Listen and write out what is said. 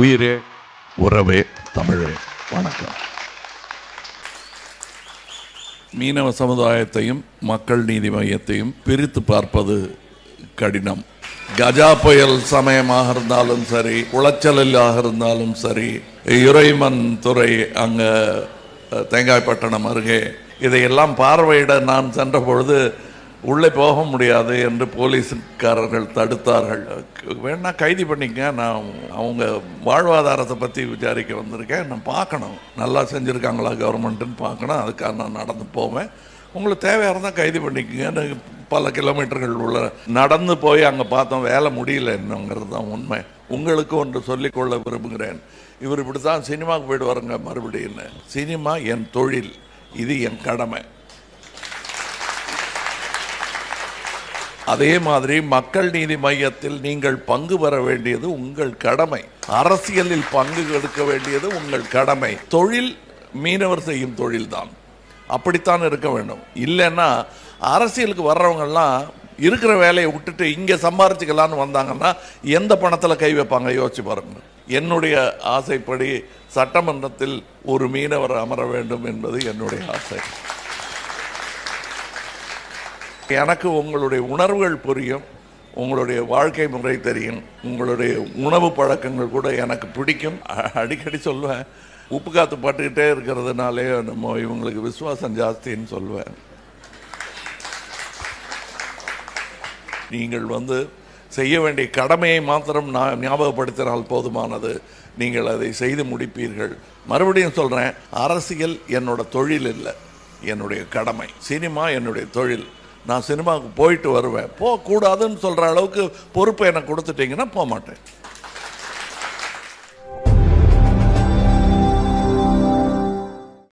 உயிரே உறவே தமிழே. வணக்கம். மீனவ சமுதாயத்தையும் மக்கள் நீதி மையத்தையும் பிரித்து பார்ப்பது கடினம். கஜா புயல் சமயமாக இருந்தாலும் சரி உளைச்சலாக இருந்தாலும் சரி இறைமன் துறை அங்க தேங்காய்பட்டணம் அருகே இதையெல்லாம் பார்வையிட நான் சென்ற பொழுது உள்ளே போக முடியாது என்று போலீஸ்காரர்கள் தடுத்தார்கள். வேணா கைது பண்ணிக்க நான் அவங்க வாழ்வாதாரத்தை பற்றி விசாரிக்க வந்திருக்கேன். நான் பார்க்கணும். நல்லா செஞ்சுருக்காங்களா கவர்மெண்ட்டுன்னு பார்க்கணும். அதுக்காக நான் நடந்து போவேன். உங்களுக்கு தேவையாக இருந்தால் கைது பண்ணிக்கங்க. பல கிலோமீட்டர்கள் உள்ள நடந்து போய் அங்கே பார்த்தோம் வேலை முடியல என்னங்கிறது தான் உண்மை. உங்களுக்கு ஒன்று சொல்லிக்கொள்ள விரும்புகிறேன். இவர் இப்படி தான் சினிமாவுக்கு போயிட்டு வரங்க மறுபடியும். சினிமா என் தொழில். இது என் கடமை. அதே மாதிரி மக்கள் நீதி மையத்தில் நீங்கள் பங்கு பெற வேண்டியது உங்கள் கடமை. அரசியலில் பங்கு எடுக்க வேண்டியது உங்கள் கடமை. தொழில் மீனவர் செய்யும் தொழில்தான். அப்படித்தான் இருக்க வேண்டும். இல்லைன்னா அரசியலுக்கு வர்றவங்கெல்லாம் இருக்கிற வேலையை விட்டுட்டு இங்கே சம்பாரிச்சுக்கலான்னு வந்தாங்கன்னா எந்த பணத்தில் கை வைப்பாங்க? யோசிச்சு பாருங்க. என்னுடைய ஆசைப்படி சட்டமன்றத்தில் ஒரு மீனவர் அமர வேண்டும் என்பது என்னுடைய ஆசை. எனக்கு உங்களுடைய உணர்வுகள் புரியும் உங்களுடைய வாழ்க்கை முறை தெரியும் உங்களுடைய உணவு பழக்கங்கள் கூட எனக்கு பிடிக்கும். அடிக்கடி சொல்லுவேன் உப்பு காத்து பட்டுக்கிட்டே இருக்கிறதுனாலே நம்ம இவங்களுக்கு விசுவாசம் ஜாஸ்தின்னு சொல்லுவேன். நீங்கள் வந்து செய்ய வேண்டிய கடமையை மாத்திரம் நான் ஞாபகப்படுத்தினால் போதுமானது. நீங்கள் அதை செய்து முடிப்பீர்கள். மறுபடியும் சொல்கிறேன் அரசியல் என்னோட தொழில் இல்லை என்னுடைய கடமை. சினிமா என்னுடைய தொழில். நான் சினிமாவுக்கு போயிட்டு வருவேன். போகக்கூடாதுன்னு சொல்கிற அளவுக்கு பொறுப்பை எனக்கு கொடுத்துட்டீங்கன்னா போக மாட்டேன்